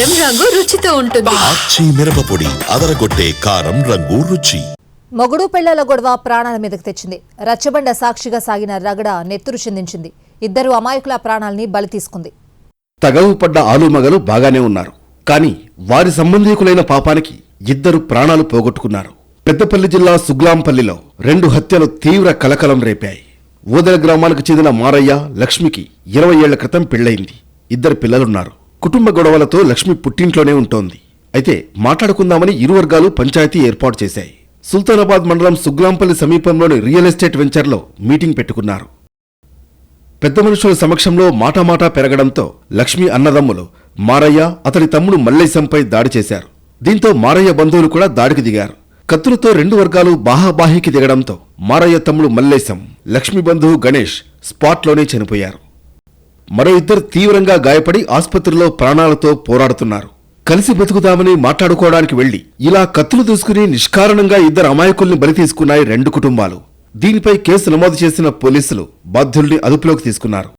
కారం రంగు రుచితో ఉంటుంది. మిరపపొడి అదరగొట్టే కారం రంగు రుచి. మొగుడు పెళ్ళాల గొడవ ప్రాణాల మీదకు తెచ్చింది. రచ్చబండ సాక్షిగా సాగిన రగడ నెత్తురు చిందించింది. ఇద్దరు అమాయకుల ప్రాణాల్ని బలి తీసుకుంది. తగవు పడ్డ ఆలుమగలు బాగానే ఉన్నారు. కానీ వారి సంబంధీకులైన పాపానికి ఇద్దరు ప్రాణాలు పోగొట్టుకున్నారు. పెద్దపల్లి జిల్లా సుగ్లాంపల్లిలో రెండు హత్యలు తీవ్ర కలకలం రేపాయి. ఊదల గ్రామానికి చెందిన మారయ్య లక్ష్మికి ఇరవై ఏళ్ళ క్రితం పెళ్ళయింది ఇద్దరు పిల్లలున్నారు. కుటుంబ గొడవలతో లక్ష్మి పుట్టింట్లోనే ఉంటోంది. అయితే మాట్లాడుకుందామని ఇరు వర్గాలు పంచాయతీ ఏర్పాటు చేశాయి. సుల్తానాబాద్ మండలం సుగ్లాంపల్లి సమీపంలోని రియల్ ఎస్టేట్ వెంచర్లో మీటింగ్ పెట్టుకున్నారు. పెద్ద మనుషుల సమక్షంలో మాటామాటా పెరగడంతో లక్ష్మి అన్నదమ్ములు మారయ్య అతడి తమ్ముడు మల్లేశంపై దాడి చేశారు. దీంతో మారయ్య బంధువులు కూడా దాడికి దిగారు. కత్తులతో రెండు వర్గాలు బాహాబాహికి దిగడంతో మారయ్య తమ్ముడు మల్లేశం లక్ష్మి బంధువు గణేష్ స్పాట్లోనే చనిపోయారు. మరో ఇద్దరు తీవ్రంగా గాయపడి ఆసుపత్రిలో ప్రాణాలతో పోరాడుతున్నారు. కలిసి బతుకుదామని మాట్లాడుకోవడానికి వెళ్ళి ఇలా కత్తులు దూసుకుని నిష్కారణంగా ఇద్దరు అమాయకుల్ని బలి తీసుకున్నాయి రెండు కుటుంబాలు. దీనిపై కేసు నమోదు చేసిన పోలీసులు బాధ్యుల్ని అదుపులోకి తీసుకున్నారు.